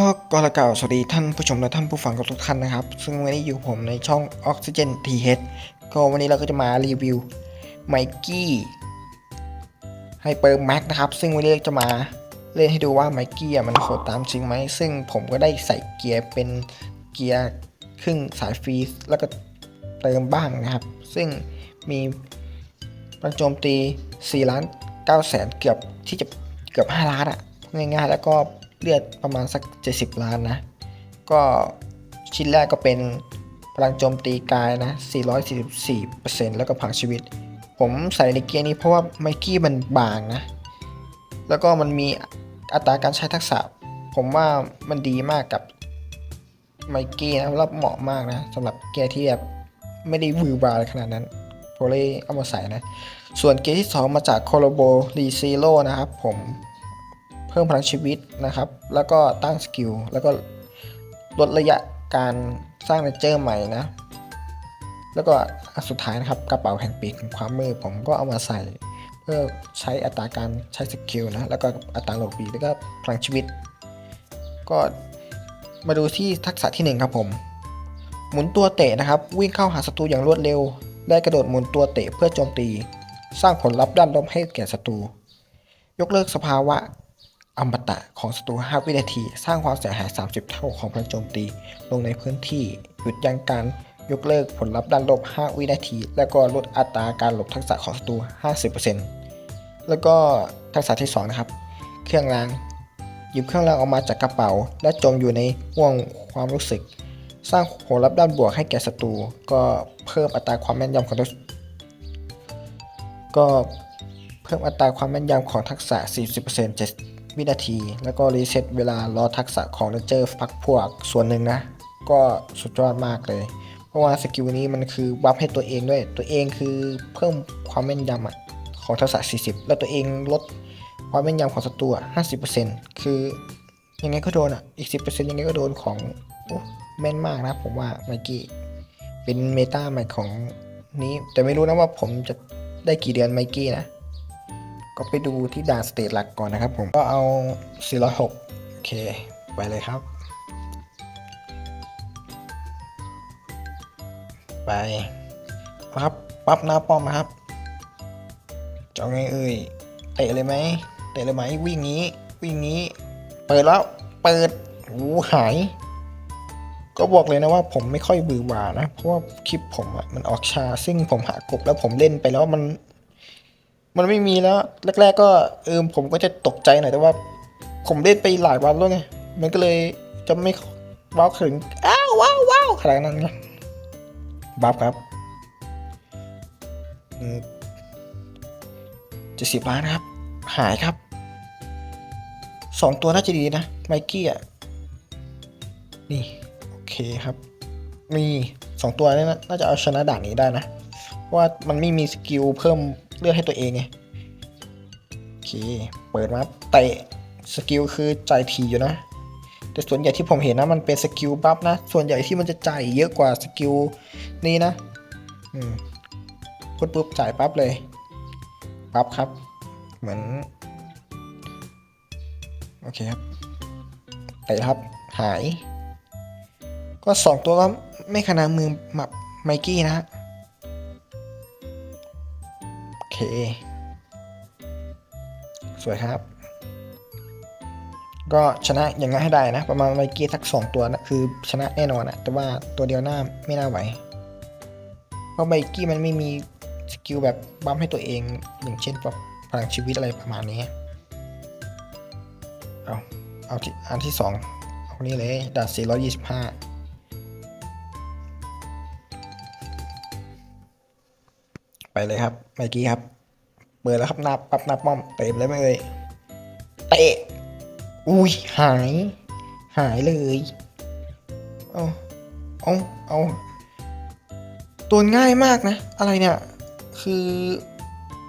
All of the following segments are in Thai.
ก็กรกล่าวสวัสดีท่านผู้ชมและท่านผู้ฟังทุกท่านนะครับ ซึ่งวันนี้อยู่ผมในช่อง Oxygen TH ก็วันนี้เราก็จะมารีวิวไมกี้ไฮเปอร์แม็กนะครับ ซึ่งวันนี้จะมาเล่นให้ดูว่าไมกี้มันโหดตามจริงไหม ซึ่งผมก็ได้ใส่เกียร์เป็นเกียร์ครึ่งสายฟรีแล้วก็เติมบ้างนะครับ ซึ่งมีพลังโจมตี 4 ล้าน9แสนเกือบที่จะเกือบ 5 ล้านอะง่ายๆ แล้วก็ เลือดประมาณสัก 70 ล้านนะ ก็ชิ้นแรกก็เป็นพลังโจมตีกายนะ 444%แล้วก็พังชีวิต ผมใส่ในเกียร์นี้เพราะว่าไมกี้มันบางนะ แล้วก็มันมีอัตราการใช้ทักษะ ผมว่ามันดีมากกับไมกี้นะแล้วเหมาะมากนะสำหรับเกียร์ที่แบบไม่ได้วือวาอะไรขนาดนั้นผมเลยเอามาใส่นะ ส่วนเกียร์ที่ 2 มาจากโคโลโบรีซีโร่นะครับผม เพิ่มพลังชีวิตนะครับ แล้วก็ตั้งสกิล แล้วก็ลดระยะการสร้างเนเจอร์ใหม่นะ แล้วก็สุดท้ายนะครับกระเป๋าแห่งปีกแห่งความมืดผมก็เอามาใส่ เพื่อใช้อัตราการใช้สกิลนะ แล้วก็อัตราโหลดปีกแล้วก็พลังชีวิต ก็มาดูที่ทักษะที่หนึ่งครับผม หมุนตัวเตะนะครับ วิ่งเข้าหาศัตรูอย่างรวดเร็ว ได้กระโดดหมุนตัวเตะเพื่อโจมตี สร้างผลลัพธ์ด้านลบให้แก่ศัตรู ยกเลิกสภาวะ อมตะของศัตรู5วินาที สร้างความเสียหาย 30 เท่าของพลังโจมตี ลงในพื้นที่ หยุดยั้งการยกเลิกผลลัพธ์ด้านลบ 5 วินาที แล้วก็ลดอัตราการหลบทักษะของศัตรู 50%แล้วก็ทักษะที่ 2 นะครับ เครื่องราง หยิบเครื่องรางออกมาจากกระเป๋า และจมอยู่ในห่วงความรู้สึก สร้างผลลัพธ์ด้านบวกให้แก่ศัตรู ก็เพิ่มอัตราความแม่นยำของทักษะก็เพิ่มอัตราความแม่นยำของทักษะ 40% 7 วินาที แล้วก็รีเซ็ตเวลารอทักษะของเรนเจอร์พักพวกส่วนหนึ่งนะ ก็สุดยอดมากเลย เพราะว่าสกิลนี้มันคือบัฟให้ตัวเองด้วย ตัวเองคือเพิ่มความแม่นยำของทักษะ 40 แล้วตัวเองลดความแม่นยำของศัตรู50%คือยังไงก็โดนอะ อีก 10%ยังไงก็โดนของอแม่นมากนะผมว่าไมกี้เป็นเมตาใหม่ของนี้ แต่ไม่รู้นะว่าผมจะได้กี่เดือนไมกี้นะ ก็ไปดูที่ด่านสเตจหลักก่อนนะครับผมก็เอา 406 โอเค ไปเลยครับ ไปครับปั๊บหน้าป้อมครับจะเอาไงเอ่ยเตะเลยไหมเตะเลยไหมวิ่งงี้วิ่งงี้ เปิดแล้วเปิดโอ้หาย ก็บอกเลยนะว่าผมไม่ค่อยบือหวานะ เพราะว่าคลิปผมอะมันออกชาซึ่งผมหากบแล้วผมเล่นไปแล้วมัน มันไม่มีแล้วแรก ๆ ก็เออผมก็จะตกใจหน่อยแต่ว่า ผมเล่นไปหลายวันแล้วไงมันก็เลยจะไม่ว้าวถึงอ้าวว้าวว้าวขนาดนั้นนะบัฟครับเจ็ดสิบล้านครับ หายครับสองตัวน่าจะดีนะ ไมกี้อะ นี่ โอเคครับ มีสองตัวนี้นะน่าจะเอาชนะด่านนี้ได้นะ ว่ามันไม่มีสกิลเพิ่ม เลือดให้ตัวเองไงโอเคเปิดมาเตะสกิลคือจ่ายทีอยู่นะ แต่ส่วนใหญ่ที่ผมเห็นนะมันเป็นสกิลบัฟนะ ส่วนใหญ่ที่มันจะจ่ายเยอะกว่าสกิลนี้นะอืมกดปุ๊บจ่ายปั๊บเลยปั๊บครับ เหมือนโอเคครับเตะครับหาย ก็สองตัวก็ไม่ขนาดมือหมับไมกี้นะฮะ สวยครับ ก็ชนะอย่างงั้นให้ได้นะ ประมาณไมกี้สักสองตัวนะคือชนะแน่นอนอะแต่ว่าตัวเดียวหน้าไม่น่าไหว เพราะไมกี้มันไม่มีสกิลแบบบัมให้ตัวเองอย่างเช่นแบบพลังชีวิตอะไรประมาณนี้ เอาเอาที่อันที่สองเอานี่เลยดาสี่ร้อยยี่สิบห้า เลยครับไมกี้ครับเปิดแล้วครับน้าปับน้าป้อมเต็มเลยไหมเอ่ยเตะอุ้ยหาย หายเลยเอาเอาเอาตัวง่ายมากนะ อะไรเนี่ย คือ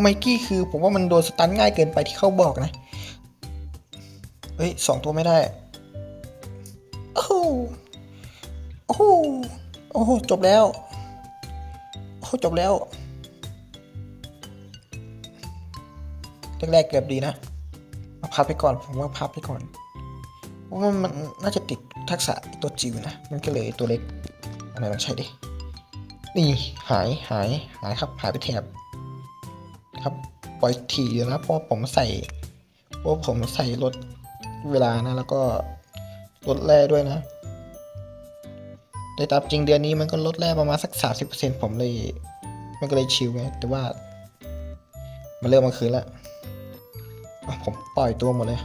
ไมกี้คือผมว่ามันโดนสตันง่ายเกินไปที่เขาบอกนะเฮ้ยสองตัวไม่ได้ โอ้โหโอ้โหจบแล้ว โอ้จบแล้ว แรกๆเกือบดีนะมาพับไปก่อนผมว่าพับไปก่อนโอ้ราะว่ามันน่าจะติดทักษะตัวจิ๋วนะมันก็เลยตัวเล็กอะไรลองใช้ดินี่หายหายหายครับหายไปแถบครับปล่อยถี่อยู่นะเพราะผมใส่เพราะผมใส่ลดเวลานะ แล้วก็ลดแร่ด้วยนะแต่ตามจริงเดือนนี้มันก็ลดแร่ประมาณสักสามสิบเปอร์เซ็นต์ผมเลย มันก็เลยชิลไงแต่ว่า มันเริ่มมาคืนแล้วอะ ผมปล่อยตัวหมดเลย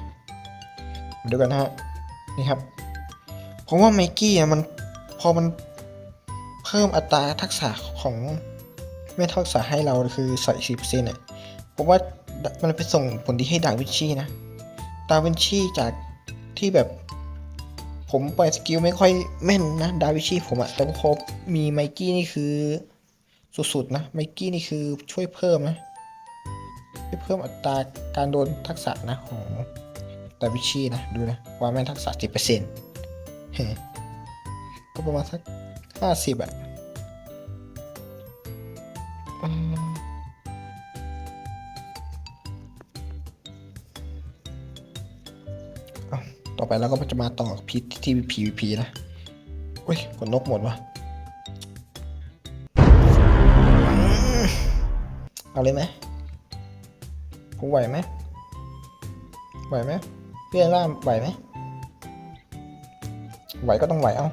มาดูกันนะฮะนี่ครับผมว่าไมกี้อะมันพอมันเพิ่มอัตราทักษะของไม่ทักษะให้เราคือใส่สิบเปอร์เซ็นต์เนี่ยผมว่ามันไปส่งผลดีให้ดาวินชีนะดาวินชีจากที่แบบผมปล่อยสกิลไม่ค่อยแม่นนะดาวินชีผมอะแต่พอมีไมกี้นี่คือสุดๆนะไมกี้นี่คือช่วยเพิ่มนะ ช่เพิ่มอัตราการโดนทักษะนะของดาวิชีนะ ดูนะว่าแม่นทักษะสิบเปอร์เซ็นต์ก็ประมาณสักห้าสิบอะอืมเอต่อไปเราก็จะมาต่อพีที่ PVP นะเฮ้ยขนนกหมดวะอืมเอาเลยไหม ผมไหวไหมไหวไหมเรียนล่ามไหวไหมไหวก็ต้องไหวเอา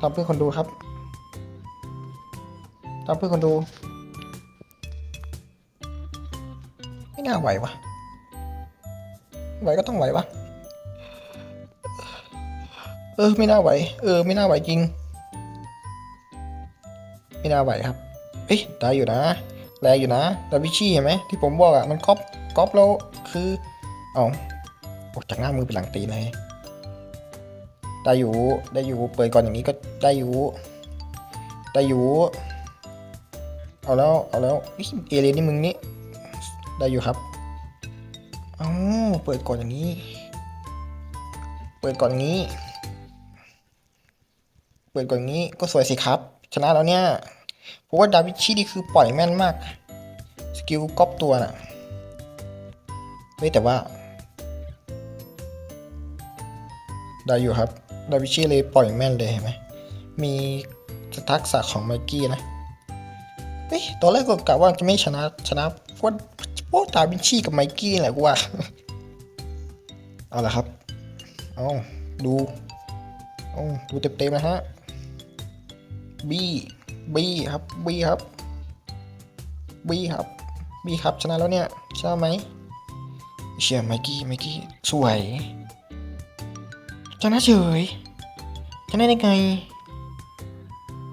ทำเพื่อคนดูครับทำเพื่อคนดู ไม่น่าไหววะไหวก็ต้องไหวปะเออไม่น่าไหว เออ ไม่น่าไหวจริง ไม่น่าไหวครับ เอ้ยได้อยู่นะ แรงอยู่นะดาวิชี่เห็นไหมที่ผมบอกอะมันก๊อปก๊อปแล้วคือเอาออกจากหน้ามือไปหลังตีนเลยได้อยู่ได้อยู่เปิดก่อนอย่างนี้ก็ได้อยู่ได้อยู่เอาแล้วเอาแล้วเอเลนนี่มึงนี่ได้อยู่ครับเอ๋อเปิดก่อนอย่างนี้ เปิดก่อนอย่างนี้ เปิดก่อนอย่างนี้ก็สวยสิครับ ชนะแล้วเนี่ย เพราะว่าดาวิชีนี่คือปล่อยแม่นมาก สกิลก๊อปตัวน่ะเฮ้ยแต่ว่า ได้อยู่ครับ ดาวิชีเลยปล่อยแม่นเลยเห็นไหม มีทักษะของไมกี้นะเฮ้ยตอนแรกก็กะว่าจะไม่ชนะชนะพราะเพราะดาวินชีกับไมกี้แหละกูว่า เอาละครับ เอาดู เอาดูเต็มๆนะฮะ บี บีครับบีครับบีครับบีครับชนะแล้วเนี่ยชนะไหมเชียร์ไมกี้ไมกี้สวยชนะเฉยชนะได้ไง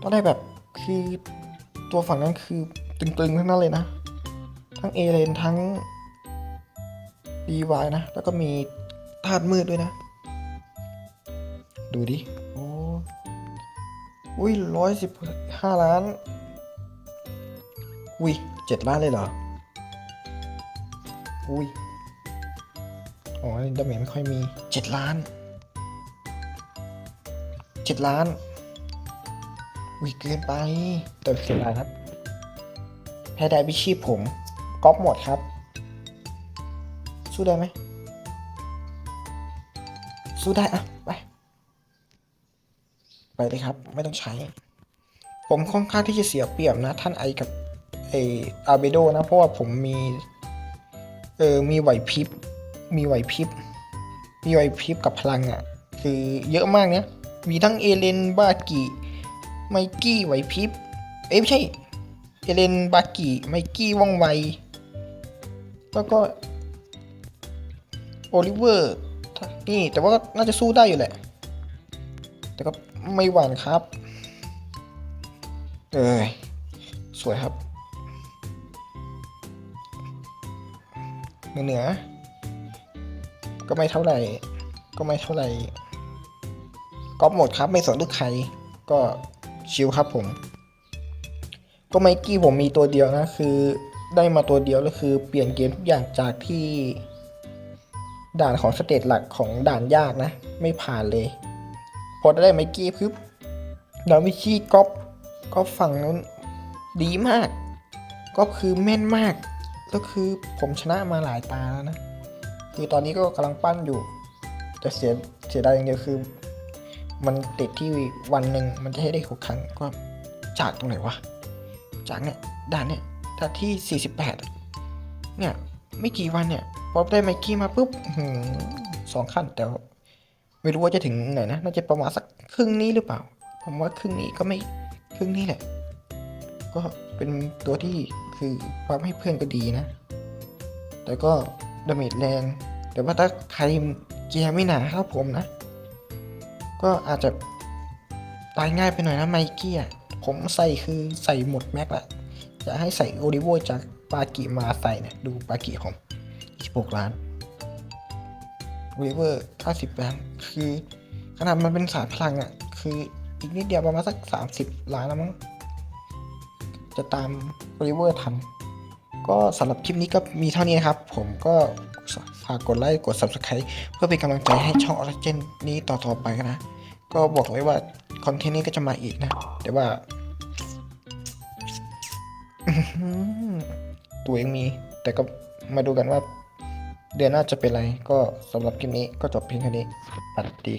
ตอนแรกแบบคือตัวฝั่งนั้นคือตึงๆทั้งนั้นเลยนะ ทั้งเอเลนทั้งดีวายนะ แล้วก็มีธาตุมืดด้วยนะ ดูดิ อ้อุ้ยร้อยสิบห้าล้าน อุ้ยเจ็ดล้านเลยเหรอ อุ้ยอ๋อดาเมจไม่ค่อยมีเจ็ดล้านเจ็ดล้าน อุ้ยเกินไป แต่เสียดายครับแพ้ได้วิชีพผมก๊อปหมดครับ สู้ได้ไหมสู้ได้อะ ไปเลยครับ ไม่ต้องใช้ ผมค่อนข้างที่จะเสียเปรียบนะ ท่านไอกับไออาเบโดนะ เพราะว่าผมมี เออมีไหวพริบ มีไหวพริบ มีไหวพริบกับพลังอะ่ะ คือเยอะมากเนี่ยมีทั้งเอเลนบากิไมกี้ไหวพริบ เอ้ไม่ใช่ เอเลนบากิไมกี้ว่องไว แล้วก็โอลิเวอร์นี่แต่ว่าน่าจะสู้ได้อยู่แหละ แต่ก็ ไม่หวานครับ เอ้ยสวยครับเหนือเหนือ ก็ไม่เท่าไหร่ ก็ไม่เท่าไหร่ก๊อปหมดครับไม่สนลูกใคร ก็ชิลครับผม ก็ไมกี้ผมมีตัวเดียวนะ คือได้มาตัวเดียวแล้วคือเปลี่ยนเกมทุกอย่างจากที่ ด่านของสเตจหลักของด่านยากนะ ไม่ผ่านเลย พอได้ไมกี้พึบดาวิชีก๊อปก๊อปฝั่งนู้นดีมากก๊อปคือแม่นมากแล้วคือผมชนะมาหลายตาแล้วนะ คือตอนนี้ก็กำลังปั้นอยู่ แต่เสียเสียดายอย่างเดียวคือ มันติดที่วันหนึ่งมันจะให้ได้หกครั้งก็จากตรงไหนวะ จากเนี่ยด่านเนี่ยถ้าที่ 48 เนี่ย ไม่กี่วันเนี่ยพอได้ไมค์กี้มาปุ๊บสองขั้นแต่ ไม่รู้ว่าจะถึงไหนนะ น่าจะประมาณสักครึ่งนี้หรือเปล่า ผมว่าครึ่งนี้ก็ไม่ครึ่งนี้แหละ ก็เป็นตัวที่คือความให้เพื่อนก็ดีนะ แต่ก็ดาเมจแรง แต่ว่าถ้าใครเกียร์ไม่หนาครับผมนะ ก็อาจจะตายง่ายไปหน่อยนะไมกี้ผมใส่คือใส่หมดแม็กละจะให้ใส่โอริโวจากปากิมาใส่เนี่ยดูปากิของ26ล้าน โอริเวอร์90ล้านคือขนาดมันเป็นสายพลังอะ คืออีกนิดเดียวประมาณสัก 30 ล้านแล้วมั้ง จะตามโอลิเวอร์ทัน ก็สำหรับคลิปนี้ก็มีเท่านี้นะครับ ผมก็ฝากกดไลค์กด Subscribe เพื่อเป็นกำลังใจให้ช่องออร์เจนนี้ต่อๆไปนะ ก็บอกเลยว่าคอนเทนต์นี้ก็จะมาอีกนะ แต่ว่า ตัวเองมี แต่ก็มาดูกันว่า เดือนหน้าจะเป็นไรก็สำหรับคลิปนี้ก็จบเพียงแค่นี้สวัสดี